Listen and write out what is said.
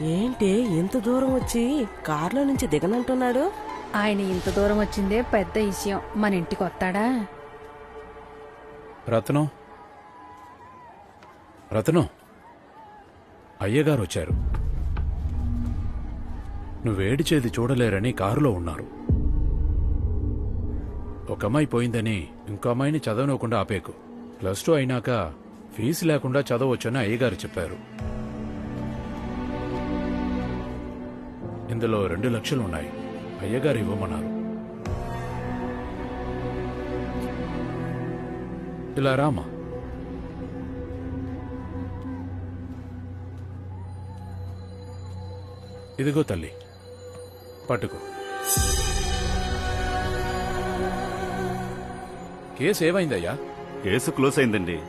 ఏంటి ఇంత దూరం వచ్చి కారులో నుంచి దిగనంటున్నాడు? ఆయన ఇంత దూరం వచ్చిందే పెద్ద విషయం. మన ఇంటికి వస్తాడా? రత్నం? రత్నం? అయ్యగారు వచ్చారు నువ్వేడిచేది చూడలేరని కారులో ఉన్నారు. ఒక అమ్మాయి పోయిందని ఇంకో అమ్మాయిని చదవనివ్వకుండా ఆపేకు. ప్లస్ టూ అయినాక ఫీజు లేకుండా చదవచ్చని అయ్యగారు చెప్పారు. ఇందులో రెండు లక్షలు ఉన్నాయి అయ్యగారు ఇవ్వమన్నారు. ఇలా రామా. ఇదిగో తల్లి. పట్టుకో. కేసు ఏమైందయ్యా? కేసు క్లోజ్ అయిందండి.